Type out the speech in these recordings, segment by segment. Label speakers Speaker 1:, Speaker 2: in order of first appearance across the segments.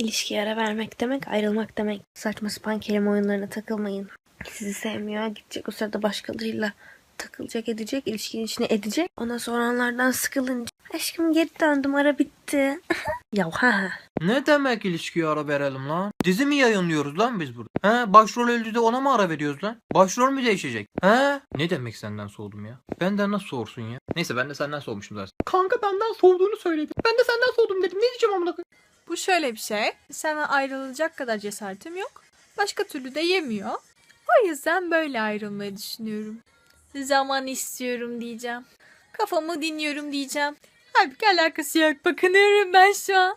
Speaker 1: İlişkiye ara vermek demek ayrılmak demek. Saçma sapan kelime oyunlarına takılmayın. Sizi sevmiyor gidecek o sırada başkalarıyla takılacak edecek ilişkinin içine edecek. Ona soranlardan sıkılınca aşkım geri döndüm ara bitti. ya ha.
Speaker 2: Ne demek ilişkiye ara verelim lan? Dizi mi yayınlıyoruz lan biz burada? He? Başrol öldü de ona mı ara veriyoruz lan? Başrol mü değişecek? He? Ne demek senden soğudum ya? Benden nasıl soğursun ya? Neyse ben de senden soğumuşum zaten. Kanka benden soğuduğunu söyledi. Ben de senden soğudum dedim. Ne diyeceğim amına?
Speaker 3: Bu şöyle bir şey. Senden ayrılacak kadar cesaretim yok. Başka türlü de yemiyor. O yüzden böyle ayrılmayı düşünüyorum. Zaman istiyorum diyeceğim. Kafamı dinliyorum diyeceğim. Halbuki alakası yok. Bakınıyorum ben şu an.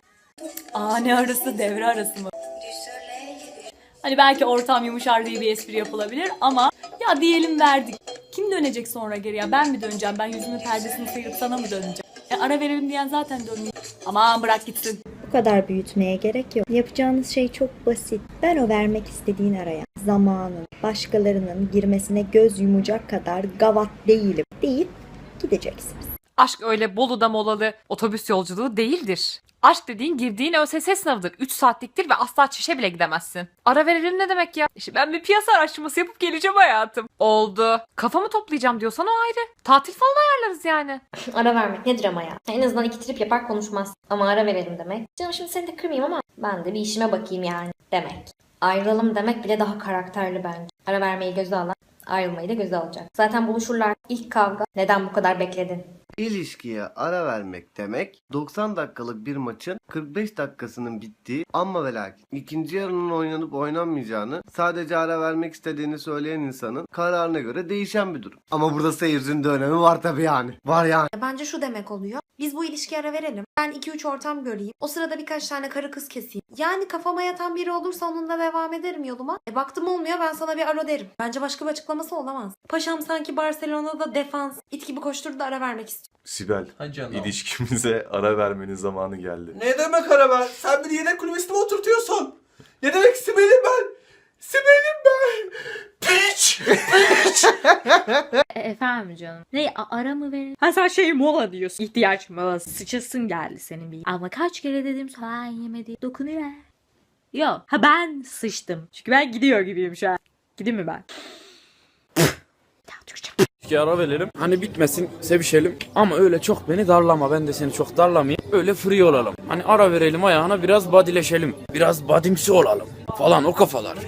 Speaker 4: Aa ne arası devre arası mı? Hani belki ortam yumuşar diye bir espri yapılabilir ama ya diyelim verdik. Kim dönecek sonra geriye? Ben mi döneceğim? Ben yüzümün perdesini sıyırıp sana mı döneceğim? E, ara verelim diyen zaten dönmüyor. Aman bırak gitsin.
Speaker 5: Kadar büyütmeye gerek yok. Yapacağınız şey çok basit. Ben o vermek istediğin araya zamanın, başkalarının girmesine göz yumacak kadar gavat değilim deyip gideceksiniz.
Speaker 6: Aşk öyle Bolu'da molalı otobüs yolculuğu değildir. Aşk dediğin girdiğin ÖSS sınavıdır. 3 saatliktir ve asla çişe bile gidemezsin. Ara verelim ne demek ya? İşte ben bir piyasa araştırması yapıp geleceğim hayatım. Oldu. Kafamı toplayacağım diyorsan o ayrı. Tatil falan ayarlarız yani.
Speaker 7: Ara vermek nedir ama ya? En azından iki trip yapar konuşmaz. Ama ara verelim demek. Canım şimdi seni de kırmayayım ama ben de bir işime bakayım yani demek. Ayrılalım demek bile daha karakterli bence. Ara vermeyi göze alan ayrılmayı da göze alacak. Zaten buluşurlar. İlk kavga. Neden bu kadar bekledin?
Speaker 8: İlişkiye ara vermek demek 90 dakikalık bir maçın 45 dakikasının bittiği ama ve lakin ikinci yarının oynanıp oynanmayacağını sadece ara vermek istediğini söyleyen insanın kararına göre değişen bir durum. Ama burada seyircinin de önemi var tabii yani. Var yani.
Speaker 9: Bence şu demek oluyor. Biz bu ilişkiye ara verelim. Ben 2-3 ortam göreyim. O sırada birkaç tane karı kız keseyim. Yani kafama yatan biri olursa onunla devam ederim yoluma. E baktım olmuyor ben sana bir aro derim. Bence başka bir açıklaması olamaz. Paşam sanki Barcelona'da defans, it gibi koşturdu da ara vermek istiyor.
Speaker 10: Sibel,
Speaker 2: Ha canım.
Speaker 10: ilişkimize ara vermenin zamanı geldi.
Speaker 11: Ne demek ara ver? Sen beni yedek kulübesine oturtuyorsun. Ne demek Sibel'im ben? Sibel'im ben. Piç.
Speaker 7: E, efendim canım. Ne ara mı verelim?
Speaker 4: Ha sen şey mola diyorsun. İhtiyaç molası. Sıçasın geldi senin bir. Ama kaç kere dedim soğan yemedi. Dokunuyor. Yok. Ha ben sıçtım. Çünkü ben gidiyor gibiyim şu an. Gideyim mi ben?
Speaker 11: İlişkiye ara verelim. Hani bitmesin, sevişelim. Ama öyle çok beni darlama. Ben de seni çok darlamayayım. Öyle free olalım. Hani ara verelim ayağına biraz badileşelim. Biraz badimsi olalım. Falan o kafalar.